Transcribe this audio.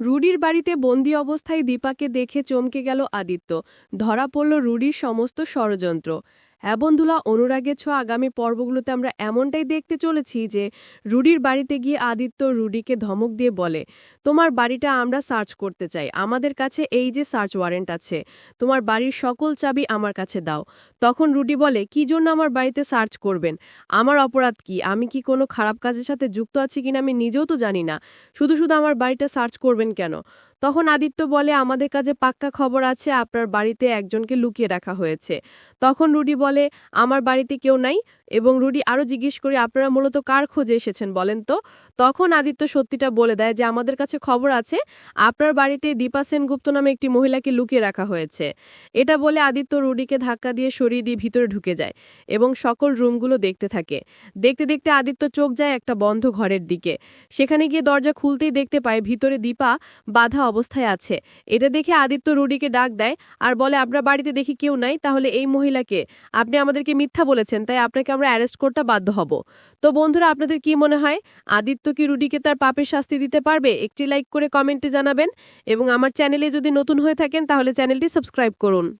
রুডির বাড়িতে বন্দি অবস্থায় দীপাকে দেখে চমকে গেল আদিত্য। ধরা পড়ল রুডির সমস্ত ষড়যন্ত্র। হ্যাঁ বন্ধুলা অনুরাগের ছোঁয়া আগামী পর্বগুলোতে আমরা এমনটাই দেখতে চলেছি যে রুডির বাড়িতে গিয়ে আদিত্য রুডিকে ধমক দিয়ে বলে, তোমার বাড়িটা আমরা সার্চ করতে চাই। আমাদের কাছে এই যে সার্চ ওয়ারেন্ট আছে, তোমার বাড়ির সকল চাবি আমার কাছে দাও। তখন রুডি বলে, কি জন্য আমার বাড়িতে সার্চ করবেন? আমার অপরাধ কি? আমি কি কোনো খারাপ কাজের সাথে যুক্ত আছি কিনা আমি নিজেও তো জানি না। শুধু শুধু আমার বাড়িটা সার্চ করবেন কেন? তখন আদিত্য বলে, আমাদের কাছে পাক্কা খবর আছে, আপনার বাড়িতে একজনকে লুকিয়ে রাখা হয়েছে। তখন রুডি বলে, আমার বাড়িতে কেউ নাই এবং রুডি আরও জিজ্ঞেস করে, আপনারা মূলত কার খোঁজে এসেছেন বলেন তো? তখন আদিত্য সত্যিটা বলে দেয় যে, আমাদের কাছে খবর আছে, আপনার বাড়িতে দীপা সেনগুপ্ত নামে একটি মহিলাকে লুকিয়ে রাখা হয়েছে। এটা বলে আদিত্য রুডিকে ধাক্কা দিয়ে সরিয়ে দিয়ে ভিতরে ঢুকে যায় এবং সকল রুমগুলো দেখতে থাকে। দেখতে দেখতে আদিত্য চোখ যায় একটা বন্ধ ঘরের দিকে। সেখানে গিয়ে দরজা খুলতেই দেখতে পায় ভিতরে দীপা বাধা অবস্থায় আছে। এটা দেখে আদিত্য রুডিকে ডাক দেয় আর বলে, আপনার বাড়িতে দেখি কেউ নাই, তাহলে এই মহিলাকে, আপনি আমাদেরকে মিথ্যা বলেছেন, তাই আপনাকে আমরা অ্যারেস্ট করতে বাধ্য হব। তো বন্ধুরা, আপনাদের কি মনে হয়? আদিত্য কি রুডিকে তার পাপের শাস্তি দিতে পারবে? একটি লাইক করে কমেন্টে জানাবেন এবং আমার চ্যানেলে যদি নতুন হয়ে থাকেন, তাহলে চ্যানেলটি সাবস্ক্রাইব করুন।